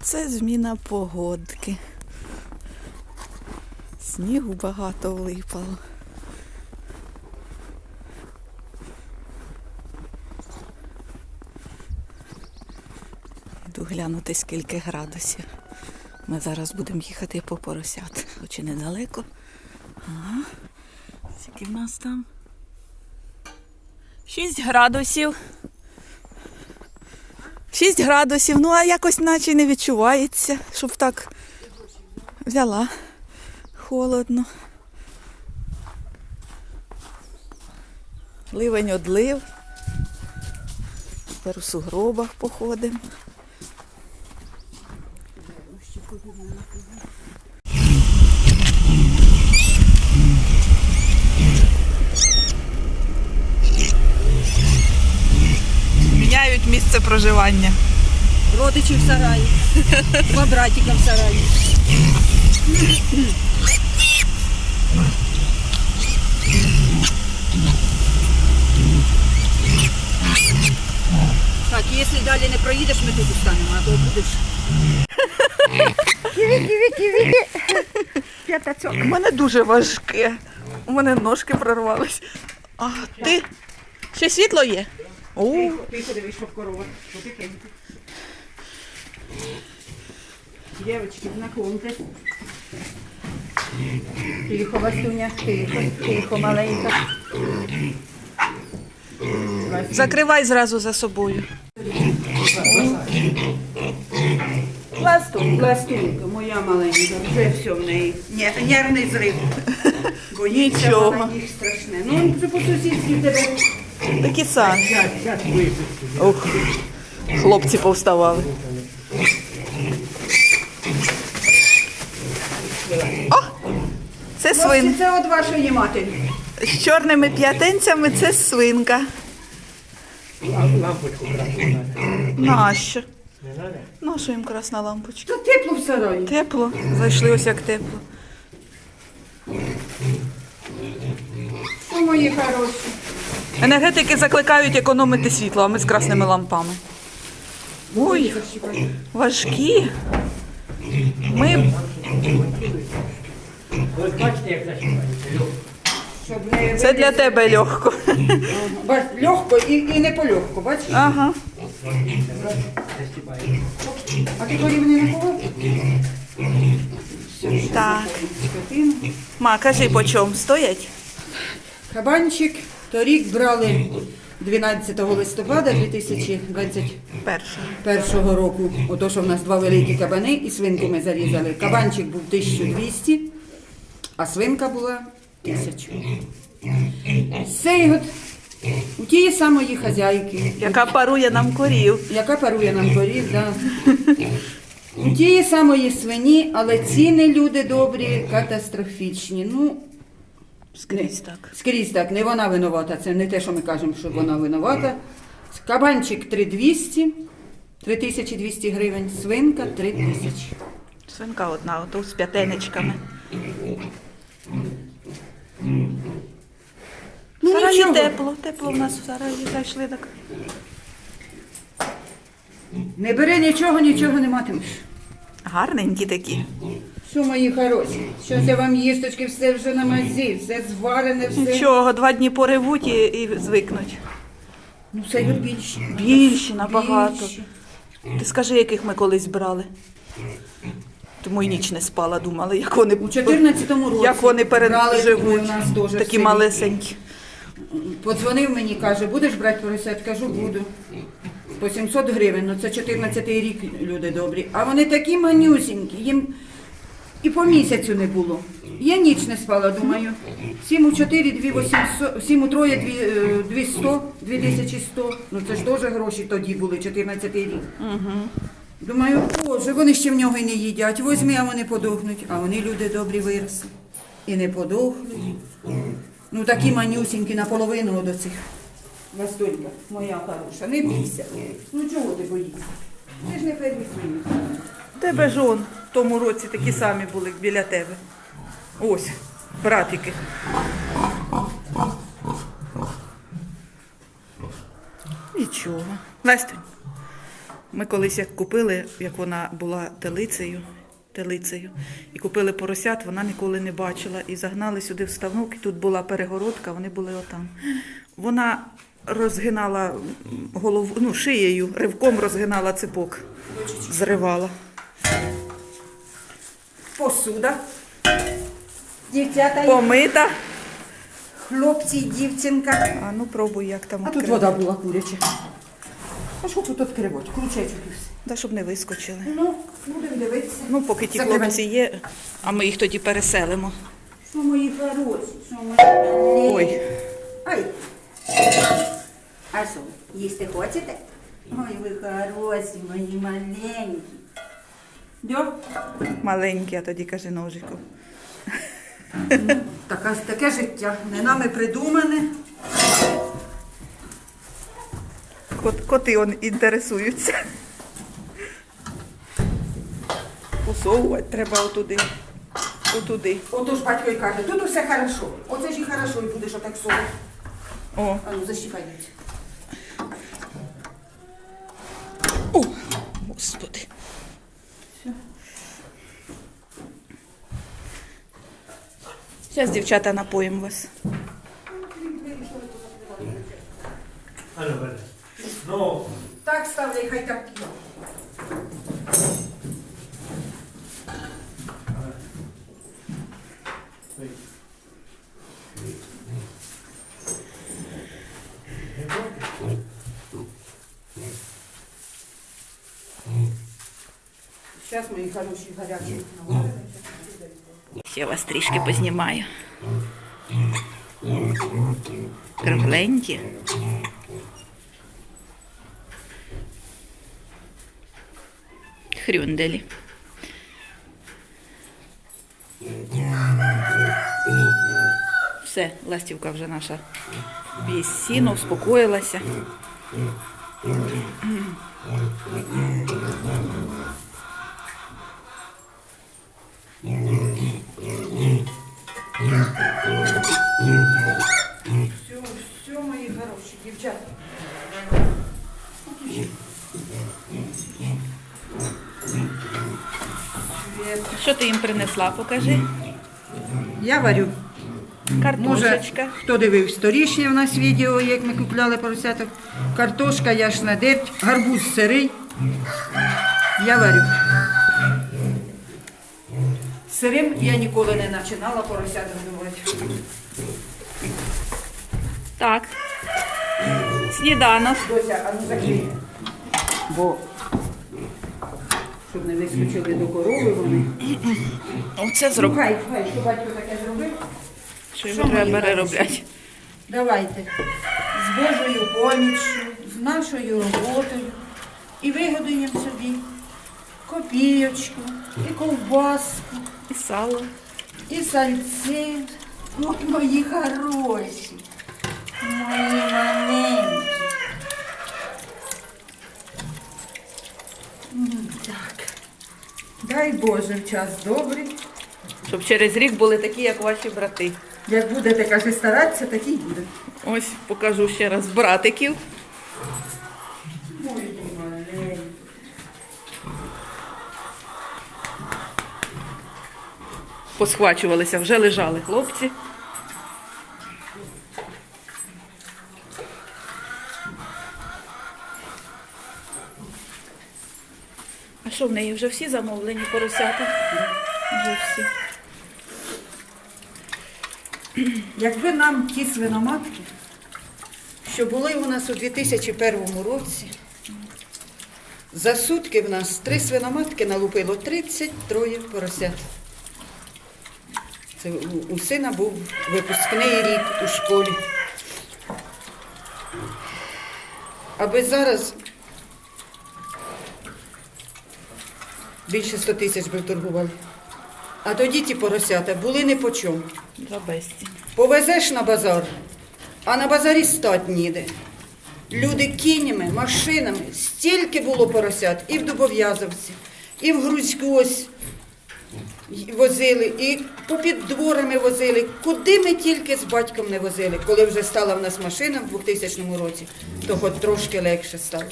Оце зміна погодки. Снігу багато влипало. Йду глянути, скільки градусів. Ми зараз будемо їхати по поросят, хоч і недалеко. Ага. Скільки в нас там? 6 градусів. 6 градусів, ну а якось наче не відчувається, щоб так взяла. Холодно. Ливень одлив. Тепер у сугробах походимо. Місце проживання. Родичі в сараї. Два братика в сараї. Так, якщо далі не проїдеш, ми тут станемо, а то будеш. У мене дуже важке. У мене ножки прорвались. А ти? Ще світло є? О, Ти подивись, що корова. Девочки, знакомтесь. Тихо, Васюня, тихо, тихо, маленька. закривай зразу за собою. Пластун, пластунка, моя маленька, вже все в неї. Ні, нервний зрив. Боїться Нічого. вона їх страшне. Ну, це по сусідськи тебе. Такі самі. Ух, хлопці повставали. О! Це свин. це от вашої матері. З чорними п'ятинцями це свинка. Лампочку красну. Нащо? Нащо їм красна лампочка? Тут тепло в сараї. Тепло. Зайшли ось як тепло. Що мої хороші? Енергетики закликають економити світло, а ми з красними лампами. Ой, важкі. Ми це для тебе легко. Легко і, і не полегко, бачиш? Ага. А ти корів не наховав? Так. Ма, кажи по чому стоять? Кабанчик торік брали 12 листопада 2021 Перша. року. Ото, що в нас два великі кабани і свинку ми зарізали. Кабанчик був 1200, а свинка була 1000. Цей от у тієї самої хазяйки, Яка парує нам корів. яка парує нам корів, да. У тієї самої свині, але ціни люди добрі, катастрофічні. Ну, Скрізь так. Скрізь так, не вона винувата, це не те, що ми кажемо, що вона винувата. Кабанчик 3200, 3200 гривень, свинка 3000. Свинка одна, ото з п'ятеничками. В Ну, сараї нічого. тепло, тепло в нас в сараї зайшли так. Не бери нічого, нічого не матимеш. Гарненькі такі. Що, мої хороші, щось я вам їсточки, все вже на мазі, все зварене, все. Нічого, два дні поривуть і, і звикнуть. Ну, все й більше. Більші набагато. Більші. Ти скажи, яких ми колись брали. Тому і ніч не спала, думали, як вони, У 14-му році як вони переживуть. у нас теж Такі малесенькі. Подзвонив мені, каже, будеш брати поросят? Кажу, буду. По 700 гривень, ну це 14 рік, люди добрі. А вони такі манюсінькі, їм і по місяцю не було. Я ніч не спала, думаю. 7 у 4, 2 800, 7 у 3, 2, 200, 2100. Ну це ж теж гроші тоді були, 14 рік. Думаю, боже, вони ще в нього й не їдять. Возьми, а вони подохнуть. А вони люди добрі виросли. І не подохли. Ну такі манюсінькі наполовину до цих. Вастулька, моя хороша, не бійся. Ну чого ти боїшся? Ти ж не перві. Тебе ж он в тому році такі самі були біля тебе. Ось, братики. Нічого. Настя, Ми колись як купили, як вона була телицею, телицею, і купили поросят, вона ніколи не бачила. І загнали сюди в ставнук, і тут була перегородка, вони були отам. Вона розгинала голову, ну, шиєю, ривком розгинала ципок, зривала. Посуда. Дівчата, Помита. хлопці, і дівчинка. А ну пробуй, як там А тут відкрити. вода була куряча. А що тут відкривати? Кручечок і все. Да, щоб не вискочили. Ну, будемо дивитися. Ну, поки ті Закривай. хлопці є, а ми їх тоді переселимо. Що мої хороші, що мої Ой, Ай. А що, їсти хочете? Ой, ви хороші, мої маленькі. Дьо? маленькі, а тоді каже ножиком. Така, таке життя. Не нами придумане. Кот, коти он інтересуються. Посовувати треба отуди. Отуди. Отож батько і каже, тут усе хорошо. Оце ж і хорошо, і будеш отак совати. О, А ну, защіпають. о, господи. Зараз, дівчата, напоїмо вас. А ну, бери. Ну, Так ставляй, хай так. ой. Зараз мої хороші гарячі. Я вас трішки познімаю. Кругленькі. Хрюнделі. Все, ластівка вже наша весь сіно, успокоїлася. Принесла? Покажи. Я варю. Може, Картошечка. хто дивився сторічні в нас відео, як ми купляли поросяток. Картошка яшна дерть, гарбуз сирий. Я варю. Сирим я ніколи не починала поросяток готувати. Так. Сніданок. Дося, а ну закрий. Бо щоб не вискочили до корови вони. Оце зробимо. Хай, хай, що батько таке зробив. Що його треба мені переробляти. Давайте. З Божою поміччю, з нашою роботою. І вигодуємо собі копійочку, і ковбаску, І сало. і сальці. Ой, мої хороші, мої маленькі. М, Так. Дай Боже в час добрий. Щоб через рік були такі, як ваші брати. Як будете, каже, старатися, такі й буде. Ось покажу ще раз братиків. Ой, маленькі. Посхвачувалися, вже лежали хлопці. Що в неї вже всі замовлені поросята? Вже всі. Якби нам ті свиноматки, що були у нас у 2001 році, за сутки в нас три свиноматки налупило 33 поросят. Це у, у сина був випускний рік у школі. Аби зараз більше 100 тисяч би торгували. А тоді ті поросята були не по чому. За безцінь. Повезеш на базар, а на базарі стать ніде. Люди кіньми, машинами, стільки було поросят і в Дубов'язовці, і в Грузьку ось возили, і попід дворами возили. Куди ми тільки з батьком не возили. Коли вже стала в нас машина в 2000 році, то хоч трошки легше стало.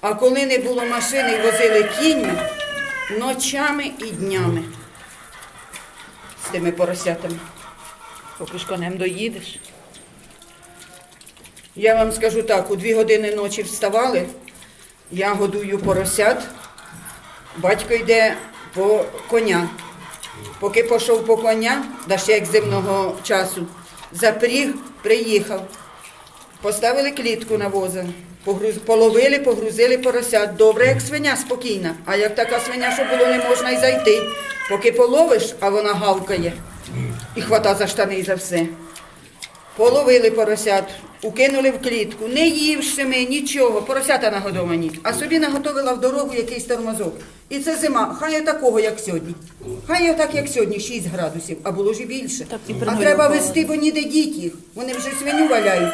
А коли не було машини і возили кіньми, ночами і днями з тими поросятами. Поки ж конем доїдеш. Я вам скажу так, у дві години ночі вставали, я годую поросят, батько йде по коня. Поки пішов по коня, да ще як зимного часу, запріг, приїхав. Поставили клітку на воза, погруз... половили, погрузили поросят. Добре, як свиня, спокійна. А як така свиня, що було, не можна й зайти. Поки половиш, а вона гавкає і хвата за штани і за все. Половили поросят, укинули в клітку, не ївши ми нічого, поросята нагодовані, а собі наготовила в дорогу якийсь тормозок. І це зима, хай такого, як сьогодні. Хай отак, як сьогодні, 6 градусів, а було ж і більше. Так і а треба вести, бо ніде діть їх. Вони вже свиню валяють.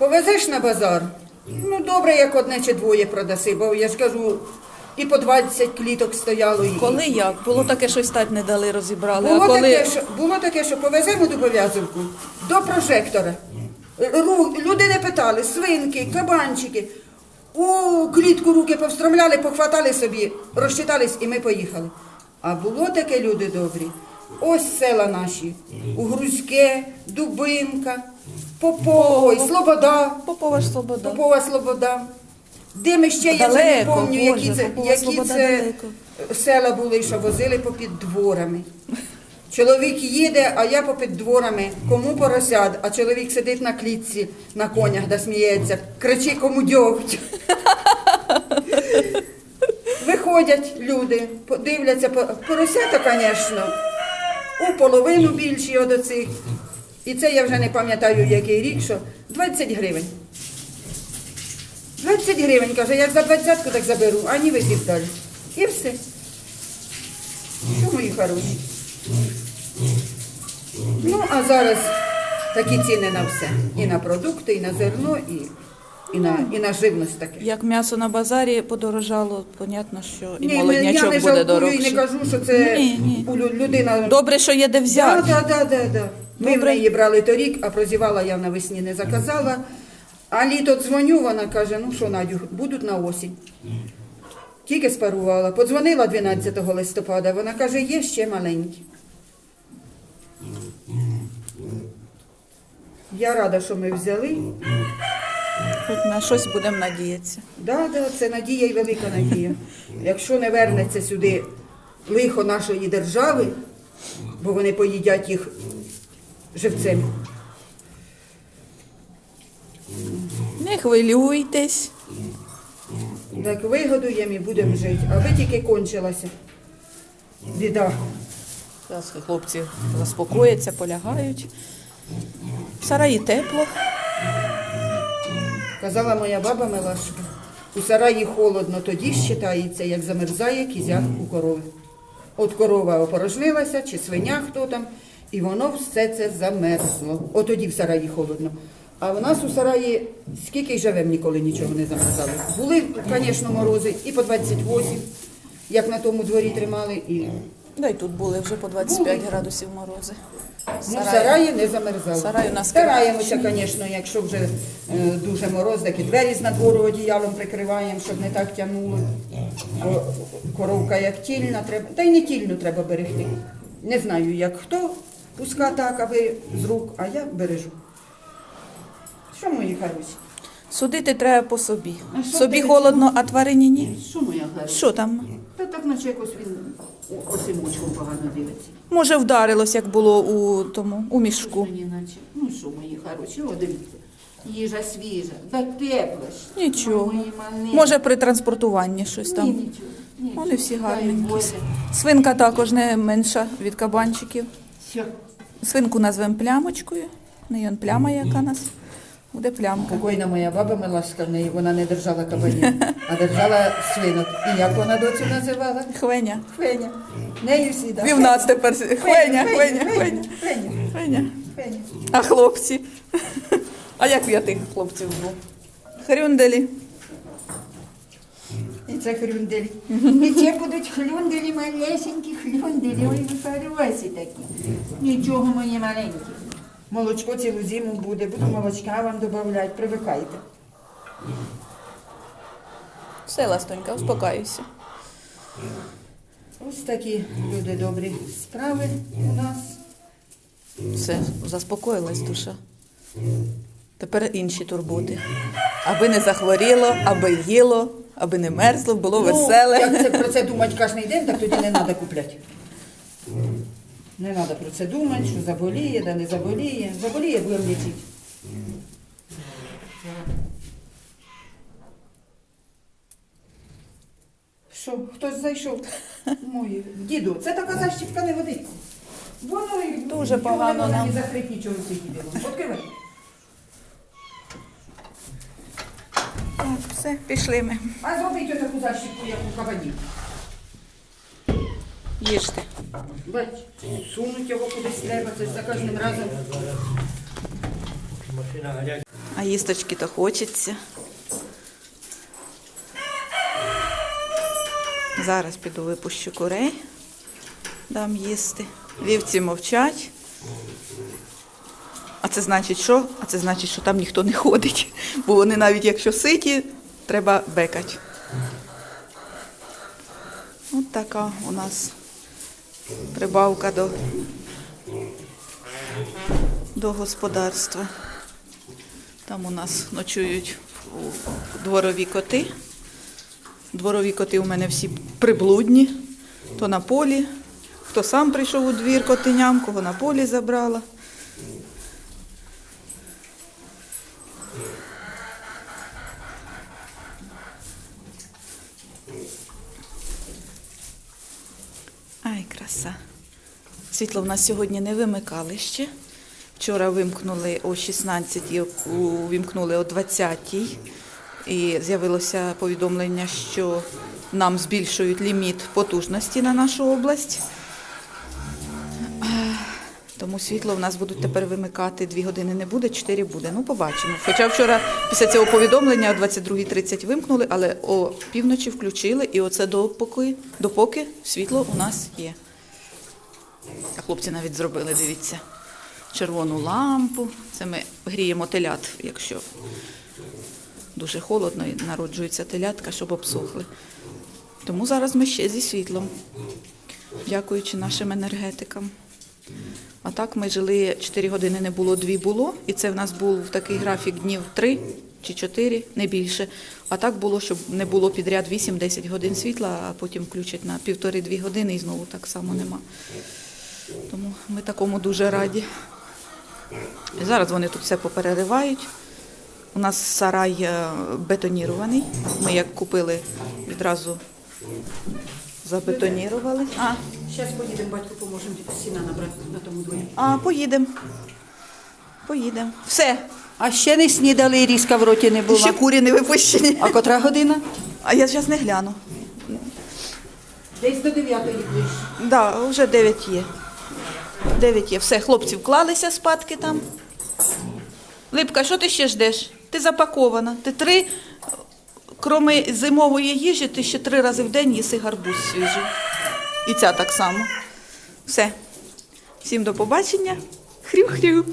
Повезеш на базар? Ну, добре, як одне чи двоє продаси, бо я ж кажу, і по 20 кліток стояло. І... Коли як? Було таке, що й стать не дали, розібрали. Було, а коли таке, що, було таке, що повеземо до пов'язівку, до прожектора. Ру- люди не питали, свинки, кабанчики. У клітку руки повстромляли, похватали собі, розчитались і ми поїхали. А було таке, люди добрі. Ось села наші. Угрузьке, Дубинка, Попово, і Слобода, Попова ж свобода. Попова Слобода. Де ми ще, я вже не Далеко, пам'ятаю, які Боже, це, Попова які Слобода це далеко. села були, що возили попід дворами. Чоловік їде, а я попід дворами. Кому поросят, а чоловік сидить на клітці, на конях, да сміється, кричи, кому дьогть. Виходять люди, дивляться, по- поросята, звісно, у половину більші од оцих. І це я вже не пам'ятаю, який рік, що 20 гривень. 20 гривень, каже, як за двадцятку так заберу, а ні везіть далі. І все. Що мої хороші? Ну, а зараз такі ціни на все. І на продукти, і на зерно, і, і, на, і на живність таке. Як м'ясо на базарі подорожало, понятно, що і Ні, я молоднячок не буде жалкую і дорожче. не кажу, що це Ні, ні. у лю- людина. Добре, що є де Да, взяти. да, да, да, да. Ми в Добре. неї брали торік, а прозівала я навесні не заказала. А літо дзвоню, вона каже, ну що, Надю, будуть на осінь. Тільки спарувала. Подзвонила 12 листопада, вона каже, є ще маленькі. Я рада, що ми взяли. Хоч на щось будемо надіятися. Да, да, це надія і велика надія. Якщо не вернеться сюди лихо нашої держави, бо вони поїдять їх живцем. Не хвилюйтесь. Так вигодуємо і будемо жити. Аби тільки кончилася. Біда. Зараз хлопці заспокояться, полягають. В сараї тепло. Казала моя баба Милашка, у сараї холодно, тоді вважається, як замерзає кізяк у корови. От корова опорожнилася, чи свиня хто там, і воно все це замерзло. От тоді в сараї холодно. А в нас у сараї скільки й живем, ніколи нічого не замерзало. Були, звісно, морози і по 28, як на тому дворі тримали, і Да й тут були вже по 25 Були. градусів морози. Ну, сараї не замерзало. Сарай у нас Стараємося, звісно, якщо вже е, дуже мороз, так і двері з надвору одіялом прикриваємо, щоб не так тягнуло. Бо коровка як тільна, треба, та й не тільну треба берегти. Не знаю, як хто пуска так, аби з рук, а я бережу. Що мої хороші? Судити треба по собі. Собі холодно, а тварині ні. Що моя хороша? Що там? Та так наче якось він оцим очком погано дивиться. Може, вдарилось, як було у тому, у мішку. Мені наче. Ну що, мої хороші, о, дивіться. Їжа свіжа, да тепла ж. Нічого. Мої. Може, при транспортуванні щось Ні, там. нічого. нічого. Вони всі гарненькі. Свинка також не менша від кабанчиків. Що? Свинку назвемо плямочкою. Не он пляма, яка у нас. Буде плямка. Покойна моя баба Милашка, в неї вона не держала кабанів, а держала свинок. І як вона доцю називала? Хвеня. Хвеня. Нею сіда. І в нас тепер хвеня, хвеня, хвеня. Хвеня. А хлопці? А як я тих хлопців зву? Хрюнделі. І це хрюнделі. І це будуть хрюнделі, малесенькі хрюнделі. Ой, ви хороші такі. Нічого мої маленькі. Молочко цілу зиму буде, буду молочка вам додавати, привикайте. Все, ластонька, успокаюйся. Ось такі люди добрі справи у нас. Все, заспокоїлась душа. Тепер інші турботи. Аби не захворіло, аби їло, аби не мерзло, було веселе. Ну, як це про це думати кожен день, так тоді не треба купляти. Не треба про це думати, що заболіє, да не заболіє. Заболіє, будемо лічити. Що, хтось зайшов? Мої. Діду, це така защіпка не водиться. Воно і Дуже погано не нам. ні закрити нічого в цій діло. Так, все, пішли ми. А зробіть таку защіпку, як у кабанів. Їжте. Бач, сунуть його кудись треба, це ж за кожним разом. А їсточки то хочеться. Зараз піду випущу курей, дам їсти. Вівці мовчать. А це значить що? А це значить, що там ніхто не ходить. Бо вони навіть якщо ситі, треба бекати. От така у нас прибавка до, до господарства. Там у нас ночують дворові коти. Дворові коти у мене всі приблудні, то на полі, хто сам прийшов у двір котеням, кого на полі забрала. Ай, краса. Світло в нас сьогодні не вимикали ще. Вчора вимкнули о 16 увімкнули о 20 І з'явилося повідомлення, що нам збільшують ліміт потужності на нашу область. Тому світло в нас будуть тепер вимикати 2 години не буде, 4 буде. Ну, побачимо. Хоча вчора після цього повідомлення о 22.30 вимкнули, але о півночі включили, і оце допоки, допоки світло у нас є. А хлопці навіть зробили, дивіться, червону лампу. Це ми гріємо телят, якщо дуже холодно і народжується телятка, щоб обсохли. Тому зараз ми ще зі світлом, дякуючи нашим енергетикам. А так ми жили 4 години не було, 2 було. І це в нас був такий графік днів 3 чи 4, не більше. А так було, щоб не було підряд 8-10 годин світла, а потім включать на півтори-дві години і знову так само нема. Тому ми такому дуже раді. І зараз вони тут все попереривають. У нас сарай е, бетонірований. Ми як купили, відразу забетонірували. А, Зараз поїдемо, батьку поможемо сіна набрати на тому дворі. а поїдемо. Поїдемо. Все. А ще не снідали, і різка в роті не була. Ще курі не випущені. А котра година? А я зараз не гляну. Десь до 9 ближче. Да, вже 9 є. 9 є. Все, хлопці вклалися спадки там. Липка, що ти ще ждеш? Ти запакована. Ти три, кроме зимової їжі, ти ще три рази в день їси гарбуз свіжий. І ця так само. Все. Всім до побачення. Хрю-хрю.